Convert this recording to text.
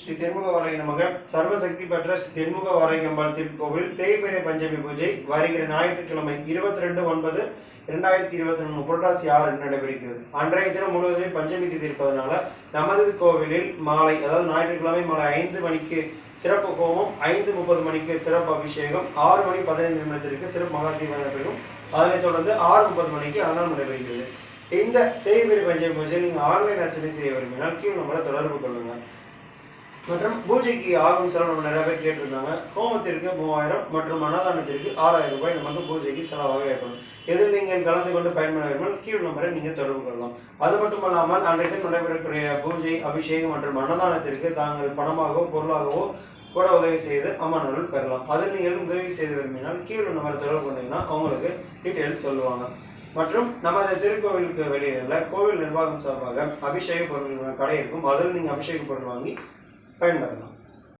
ஸ்ரீ தென்முக வாராகி நமக. சர்வசக்தி பெற்ற ஸ்ரீ தென்முக வாராகி அம்பாள் திருக்கோவில் தேய்பிரை பஞ்சமி பூஜை வருகிற ஞாயிற்றுக்கிழமை இருபத்தி ரெண்டு ஒன்பது இரண்டாயிரத்தி இருபத்தி மூணு புரட்டாசி ஆறு நடைபெறுகிறது. அன்றைய தினம் முழுவதுமே பஞ்சமி திதி இருப்பதனால நமது கோவிலில் மாலை அதாவது ஞாயிற்றுக்கிழமை மாலை ஐந்து மணிக்கு சிறப்பு ஹோமம் ஐந்து முப்பது மணிக்கு சிறப்பு அபிஷேகம் ஆறு மணி பதினைந்து நிமிடத்திற்கு சிறப்பு மகாதீபம் நடைபெறும் அதனைத் தொடர்ந்து ஆறு முப்பது மணிக்கு அன்னதானம் நடைபெறுகிறது. இந்த தேய்பிரை பஞ்சமி பூஜை நீங்கள் ஆன்லைன் அர்ச்சனை செய்ய விரும்பினால் கீழ் நம்மளை தொடர்பு கொள்ளுங்கள் மற்றும் பூஜைக்கு ஆகும் செலவு நம்ம நிறைய பேர் கேட்டிருந்தாங்க. ஹோமத்திற்கு மூவாயிரம் மற்றும் அன்னதானத்திற்கு ஆறாயிரம் ரூபாய் நமக்கு பூஜைக்கு செலவாக ஏற்படும். இதில் நீங்கள் கலந்து கொண்டு பயன்பெற விரும்பினால் கீழ் நம்பரை நீங்கள் தொடர்பு கொள்ளலாம். அது மட்டுமல்லாமல் அன்றைய தினம் நடைபெறக்கூடிய பூஜை அபிஷேகம் மற்றும் அன்னதானத்திற்கு தாங்கள் பணமாகவோ பொருளாகவோ கூட உதவி செய்து அம்மன் பெறலாம். அதில் நீங்கள் உதவி செய்து விரும்பினால் கீழ் நம்பரை தொடர்பு கொண்டீங்கன்னா அவங்களுக்கு டீட்டெயில்ஸ் சொல்லுவாங்க. மற்றும் நமது திருக்கோவிலுக்கு வெளியில் கோவில் நிர்வாகம் சார்பாக அபிஷேக பொருள் கடை இருக்கும் அதில் நீங்கள் அபிஷேக பொருள் வாங்கி பயன்பெறலாம்